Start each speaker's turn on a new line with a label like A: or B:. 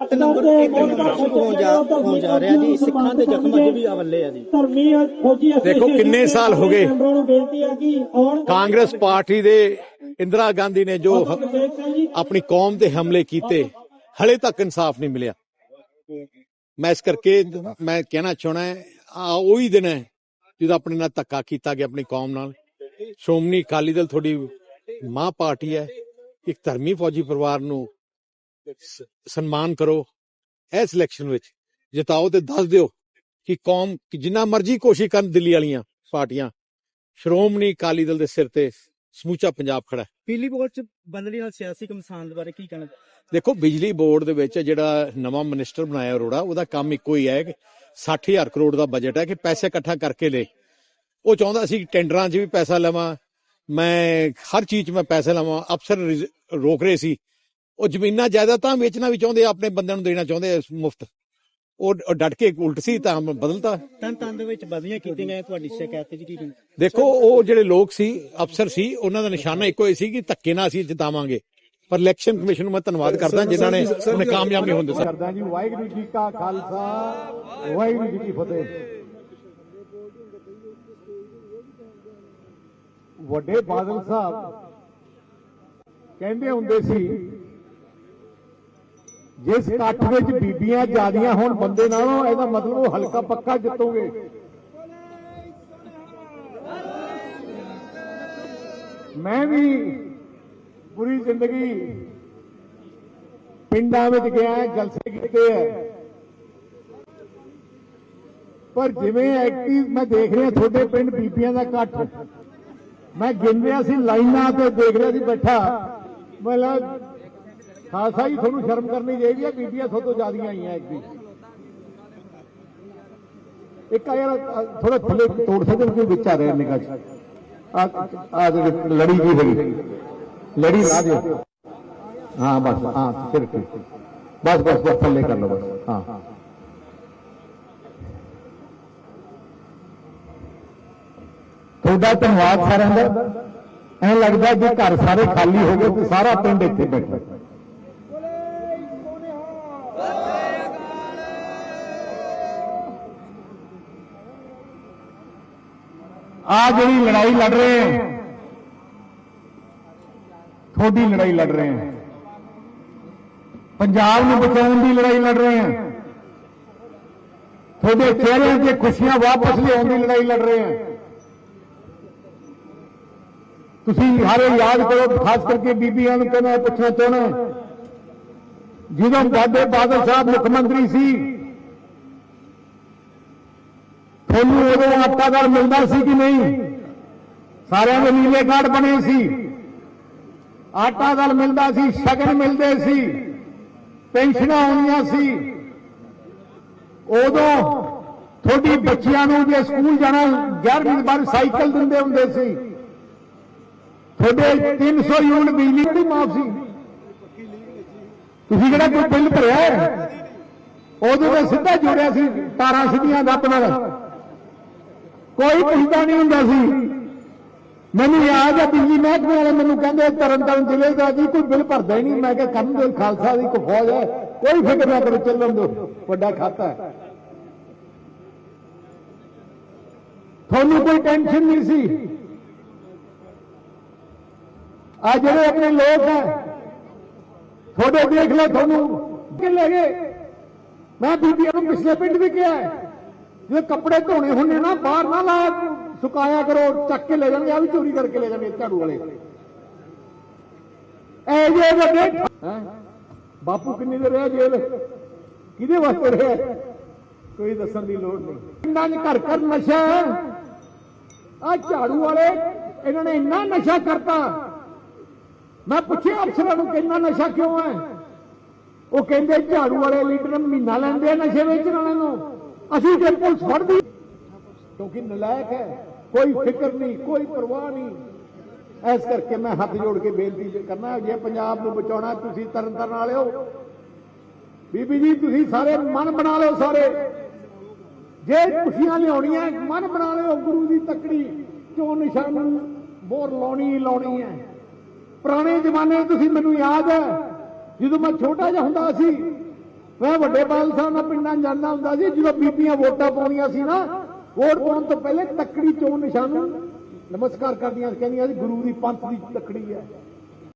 A: ਤੇ number 1 number ਸ਼ੁਰੂ ਹੋਣ ਜਾ ਹੋਣ ਜਾ ਰਿਹਾ ਜੀ? ਸਿੱਖਾਂ ਦੇ ਜ਼ਖਮ ਅਜੇ ਵੀ ਅਵੱਲੇ ਆ ਜੀ।
B: ਧਰਮੀ ਫੌਜੀ
C: ਦੇਖੋ ਕਿੰਨੇ ਸਾਲ ਹੋ ਗਏ। ਕਾਂਗਰਸ ਪਾਰਟੀ ਦੇ ਇੰਦਰਾ ਗਾਂਧੀ ਨੇ ਜੋ ਆਪਣੀ ਕੌਮ ਤੇ ਹਮਲੇ ਕੀਤੇ ਹਲੇ ਤੱਕ ਇਨਸਾਫ ਨਹੀਂ ਮਿਲਿਆ। ਮੈਂ ਇਸ ਕਰਕੇ ਮੈਂ ਕਹਿਣਾ ਚਾਹਣਾ ਹੈ ਆ ਉਹੀ ਦਿਨ ਹੈ ਜਦੋਂ ਆਪਣੇ ਨਾਲ ਧੱਕਾ ਕੀਤਾ ਗਿਆ ਆਪਣੀ ਕੌਮ ਨਾਲ। ਸ਼੍ਰੋਮਣੀ ਅਕਾਲੀ ਦਲ ਤੁਹਾਡੀ ਮਾਂ ਪਾਰਟੀ ਹੈ ਇੱਕ ਧਰਮੀ ਫੌਜੀ ਪਰਿਵਾਰ ਨੂੰ ਸਨਮਾਨ ਕਰੋ। ਇਸ ਇਲੈਕਸ਼ਨ ਵਿੱਚ ਜਿਤਾਓ ਤੇ ਦੱਸ ਦਿਓ ਕਿ ਕੌਮ ਕਿ ਜਿੰਨਾ ਮਰਜ਼ੀ ਕੋਸ਼ਿਸ਼ ਕਰਨ ਦਿੱਲੀ ਵਾਲੀਆਂ ਪਾਰਟੀਆਂ। ਸ਼੍ਰੋਮਣੀ ਅਕਾਲੀ ਦਲ ਦੇ ਸਿਰ ਤੇ ਸਮੂਚਾ ਪੰਜਾਬ ਖੜਾ ਹੈ।
A: ਪੀਲੀ ਬੋਰਡ ਚ ਬਦਲੀ ਨਾਲ ਸਿਆਸੀ ਕਮਸਾਨ ਬਾਰੇ ਕੀ ਕਹਿਣਾ?
C: ਦੇਖੋ ਬਿਜਲੀ ਬੋਰਡ ਦੇ ਵਿੱਚ ਜਿਹੜਾ ਨਵਾਂ ਮਿਨਿਸਟਰ ਬਣਾਇਆ ਅਰੋੜਾ ਉਹਦਾ ਕੰਮ ਇੱਕੋ ਹੀ ਹੈ ਕਿ 60000 ਕਰੋੜ ਦਾ ਬਜਟ ਹੈ ਕਿ ਪੈਸੇ ਇਕੱਠਾ ਕਰਕੇ ਲੈ। ਉਹ ਚਾਹੁੰਦਾ ਸੀ ਕਿ ਟੈਂਡਰਾਂ 'ਚ ਵੀ ਪੈਸਾ ਲਵਾਂ। ਮੈਂ ਹਰ ਚੀਜ਼ 'ਚ ਮੈਂ ਪੈਸੇ ਲਵਾਂ। ਅਫਸਰ ਰੋਕ ਰਹੇ ਸੀ। ਉਹ ਜ਼ਮੀਨਾਂ ਜਾਇਦਾਦਾਂ ਵੇਚਣਾ ਵੀ ਚਾਹੁੰਦੇ ਆ, ਆਪਣੇ ਬੰਦਿਆਂ ਨੂੰ ਦੇਣਾ ਚਾਹੁੰਦੇ ਮੁਫਤ। ਉਹ ਡਟ ਕੇ ਉਲਟ ਸੀ ਤਾਂ ਬਦਲਤਾ।
A: ਤਨ ਤਨ ਦੇ ਵਿੱਚ ਬਦਲੀਆਂ ਕੀਤੀਆਂ ਗਈਆਂ ਤੁਹਾਡੀ ਸ਼ਿਕਾਇਤ ਜੀ ਕੀ
C: ਦੇਖੋ ਉਹ ਜਿਹੜੇ ਲੋਕ ਸੀ ਅਫਸਰ ਸੀ ਉਹਨਾਂ ਦਾ ਨਿਸ਼ਾਨਾ ਇੱਕੋ ਹੀ ਸੀ ਕਿ ਧੱਕੇ ਨਾਲ ਅਸੀਂ ਜਿਤਾਵਾਂਗੇ। ਪਰ ਇਲੈਕਸ਼ਨ ਕਮਿਸ਼ਨ ਨੂੰ ਮੈਂ ਧੰਨਵਾਦ ਕਰਦਾ ਜਿਨ੍ਹਾਂ ਨੇ ਉਹਨੇ ਕਾਮਯਾਬ ਹੁੰਦੇ ਸਰ
D: ਕਰਦਾ ਜੀ ਵਾਹਿਗੁਰੂ ਜੀ ਕਾ ਖਾਲਸਾ ਵਾਹਿਗੁਰੂ ਜੀ ਕੀ ਫਤਿਹ। ਵੱਡੇ ਬਾਦਲ ਸਾਹਿਬ ਕਹਿੰਦੇ ਹੁੰਦੇ ਸੀ ਜਿਸ ਇਕੱਠ ਵਿੱਚ ਬੀਬੀਆਂ ਜਿਆਦੀਆਂ ਹੋਣ, ਬੰਦੇ ਨਾਲੋਂ ਇਹਦਾ ਮਤਲਬ ਉਹ ਹਲਕਾ ਪੱਕਾ ਜਿੱਤੋਗੇ। ਮੈਂ ਵੀ ਪੂਰੀ ਜ਼ਿੰਦਗੀ ਪਿੰਡਾਂ ਵਿੱਚ ਗਿਆ, ਜਲਸੇ ਕੀਤੇ ਹੈ ਪਰ ਜਿਵੇਂ ਐਕਟਿਵ ਮੈਂ ਦੇਖ ਰਿਹਾ ਤੁਹਾਡੇ ਪਿੰਡ ਬੀਬੀਆਂ ਦਾ ਇਕੱਠ ਮੈਂ ਗਿਣ ਰਿਹਾ ਸੀ, ਲਾਈਨਾਂ ਤੇ ਦੇਖ ਰਿਹਾ ਸੀ ਬੈਠਾ। ਮਤਲਬ ਖਾਲਸਾ ਜੀ, ਤੁਹਾਨੂੰ ਸ਼ਰਮ ਕਰਨੀ ਚਾਹੀਦੀ ਹੈ ਬੀਬੀਆਂ ਤੁਹਾਡੇ ਤੋਂ ਜ਼ਿਆਦੀਆਂ ਆਈਆਂ ਐਕਟਿਵ ਇੱਕ ਆ ਯਾਰ ਥੋੜਾ ਥੱਲੇ ਤੋੜ ਸਕਦੇ ਹੋ ਵਿੱਚ ਆ ਰਿਹਾ ਨਿਗਾਹ ਚ ਆ ਆ ਲੜੀ ਜੀ ਹੈਗੀ। ਲੜੀ ਹਾਂ, ਬਸ, ਹਾਂ, ਫਿਰ ਠੀਕ ਬਸ ਬਸ ਬਸ, ਥੱਲੇ ਕਰ ਲਓ, ਬਸ, ਹਾਂ। ਤੁਹਾਡਾ ਧੰਨਵਾਦ ਸਾਰਿਆਂ ਦਾ। ਐਂ ਲੱਗਦਾ ਜੇ ਘਰ ਸਾਰੇ ਖਾਲੀ ਹੋ ਗਏ, ਤੇ ਸਾਰਾ ਪਿੰਡ ਇੱਥੇ ਬੈਠਾ। ਆ ਜਿਹੜੀ ਲੜਾਈ ਲੜ ਰਹੇ ਹੈ, ਤੁਹਾਡੀ ਲੜਾਈ ਲੜ ਰਹੇ ਹਾਂ। ਪੰਜਾਬ ਨੂੰ ਬਚਾਉਣ ਦੀ ਲੜਾਈ ਲੜ ਰਹੇ ਹਾਂ। ਤੁਹਾਡੇ ਚਿਹਰਿਆਂ ਤੇ ਖੁਸ਼ੀਆਂ ਵਾਪਸ ਲਿਆਉਣ ਦੀ ਲੜਾਈ ਲੜ ਰਹੇ ਹਾਂ। ਤੁਸੀਂ ਹਾਰੇ ਯਾਦ ਕਰੋ, ਖਾਸ ਕਰਕੇ ਬੀਬੀਆਂ ਨੂੰ ਕਹਿੰਦਾ ਪੁੱਛਣਾ ਚਾਹਣਾ ਜਦੋਂ ਬਾਬੇ ਬਾਦਲ ਸਾਹਿਬ ਮੁੱਖ ਮੰਤਰੀ ਸੀ ਤੁਹਾਨੂੰ ਉਦੋਂ ਆਟਾ ਦਾਲ ਮਿਲਦਾ ਸੀ ਕਿ ਨਹੀਂ? ਸਾਰਿਆਂ ਦੇ ਨੀਲੇ ਕਾਰਡ ਬਣੇ ਸੀ। ਆਟਾ ਦਾਲ ਮਿਲਦਾ ਸੀ, ਸ਼ਗਨ ਮਿਲਦੇ ਸੀ, ਪੈਨਸ਼ਨਾਂ ਆਉਣੀਆਂ ਸੀ। ਉਦੋਂ ਤੁਹਾਡੀ ਬੱਚਿਆਂ ਨੂੰ ਜੇ ਸਕੂਲ ਜਾਣਾ 11ਵੀਂ ਬਾਰ ਸਾਈਕਲ ਦਿੰਦੇ ਹੁੰਦੇ ਸੀ। ਤੁਹਾਡੇ 300 ਯੂਨਿਟ ਬਿਜਲੀ ਦੀ ਮਾਫ ਸੀ। ਤੁਸੀਂ ਜਿਹੜਾ ਕੋਈ ਬਿੱਲ ਭਰਿਆ ਹੈ? ਉਦੋਂ ਤਾਂ ਸਿੱਧਾ ਜੋੜਿਆ ਸੀ, ਤਾਰਾਂ ਸਿੱਧੀਆਂ ਦੱਤ ਨਾਲ। ਕੋਈ ਪੁੱਛਦਾ ਨਹੀਂ ਹੁੰਦਾ ਸੀ। ਮੈਨੂੰ ਯਾਦ ਹੈ ਬਿਜਲੀ ਮਹਿਕਮੇ ਵਾਲੇ ਮੈਨੂੰ ਕਹਿੰਦੇ ਤਰਨ ਤਾਰਨ ਜ਼ਿਲ੍ਹੇ ਦਾ ਜੀ ਕੋਈ ਬਿੱਲ ਭਰਦਾ ਹੀ ਨਹੀਂ। ਮੈਂ ਕਿਹਾ ਕਰਨ ਦੇ ਖਾਲਸਾ ਦੀ ਕੋਈ ਫੌਜ ਹੈ, ਕੋਈ ਫਿਕਰ ਨਾ ਕਰੋ, ਚੱਲਣ ਦਿਓ। ਵੱਡਾ ਖਾਤਾ ਹੈ। ਤੁਹਾਨੂੰ ਕੋਈ ਟੈਨਸ਼ਨ ਨਹੀਂ ਸੀ? ਆ ਜਿਹੜੇ ਆਪਣੇ ਲੋਕ ਹੈ, ਤੁਹਾਡੇ ਦੇਖ ਲਓ ਤੁਹਾਨੂੰ। ਕਿ ਲੈ ਗਏ? ਮੈਂ ਬੀਬੀਆਂ ਨੂੰ ਪਿਛਲੇ ਪਿੰਡ ਵੀ ਕਿਹਾ ਹੈ। ਜੇ ਕੱਪੜੇ ਧੋਣੇ ਹੁੰਦੇ ਨਾ, ਬਾਹਰ ਨਾ ਲਾ, ਸੁਕਾਇਆ ਕਰੋ, ਚੱਕ ਕੇ ਲੈ ਜਾਣਗੇ ਆ ਵੀ ਚੋਰੀ ਕਰਕੇ ਲੈ ਜਾਣਗੇ ਝਾੜੂ ਵਾਲੇ। ਐ ਜੇ ਵੱਡੇ ਬਾਪੂ ਕਿੰਨੀ ਦੇ ਰਿਹਾ ਜੇਲ੍ਹ? ਕਿਹਦੇ ਵਾਸਤੇ ਰਿਹਾ? ਕੋਈ ਦੱਸਣ ਦੀ ਲੋੜ ਨਹੀਂ। ਪਿੰਡਾਂ 'ਚ ਘਰ ਘਰ ਨਸ਼ਾ ਆ ਝਾੜੂ ਵਾਲੇ, ਇਹਨਾਂ ਨੇ ਇੰਨਾ ਨਸ਼ਾ ਕਰਤਾ। ਮੈਂ ਪੁੱਛਿਆ ਅਫਸਰਾਂ ਨੂੰ ਕਿੰਨਾ ਨਸ਼ਾ ਕਿਉਂ ਹੈ? ਉਹ ਕਹਿੰਦੇ ਝਾੜੂ ਵਾਲੇ ਲੀਡਰ ਮਹੀਨਾ ਲੈਂਦੇ ਆ ਨਸ਼ੇ ਵੇਚਣ ਵਾਲਿਆਂ ਨੂੰ। ਅਸੀਂ ਜੇ ਪੁਲਿਸ ਫੜਦੀ। ਕਿਉਂਕਿ ਨਲਾਇਕ ਹੈ, ਕੋਈ ਫਿਕਰ ਨਹੀਂ, ਕੋਈ ਪਰਵਾਹ ਨਹੀਂ। ਇਸ ਕਰਕੇ ਮੈਂ ਹੱਥ ਜੋੜ ਕੇ ਬੇਨਤੀ ਕਰਨਾ ਜੇ ਪੰਜਾਬ ਨੂੰ ਬਚਾਉਣਾ ਤੁਸੀਂ ਤਰਨ ਤਰਨ ਵਾਲਿਓ ਬੀਬੀ ਜੀ, ਤੁਸੀਂ ਸਾਰੇ ਮਨ ਬਣਾ ਲਿਓ ਸਾਰੇ। ਜੇ ਖੁਸ਼ੀਆਂ ਲਿਆਉਣੀਆਂ ਮਨ ਬਣਾ ਲਿਓ ਗੁਰੂ ਦੀ ਤਕੜੀ। ਚੋਂ ਨਿਸ਼ਾਨ ਬੋਰ ਲਾਉਣੀ ਹੀ ਲਾਉਣੀ ਹੈ। ਪੁਰਾਣੇ ਜ਼ਮਾਨੇ ਤੁਸੀਂ, ਮੈਨੂੰ ਯਾਦ ਹੈ, ਜਦੋਂ ਮੈਂ ਛੋਟਾ ਜਿਹਾ ਹੁੰਦਾ ਸੀ ਮੈਂ ਵੱਡੇ ਬਾਲ ਸਾਹਿਬ ਨਾਲ ਪਿੰਡਾਂ ਜਾਂਦਾ ਹੁੰਦਾ ਸੀ, ਜਦੋਂ ਬੀਬੀਆਂ ਵੋਟਾਂ ਪਾਉਣੀਆਂ ਸੀ ਨਾ, ਵੋਟ ਪਾਉਣ ਤੋਂ ਪਹਿਲੇ ਤੱਕੜੀ ਚੋਣ ਨਿਸ਼ਾਨ ਨੂੰ ਨਮਸਕਾਰ ਕਰਦੀਆਂ ਕਹਿੰਦੀਆਂ ਸੀ ਗੁਰੂ ਦੀ ਪੰਥ ਦੀ ਤੱਕੜੀ ਹੈ।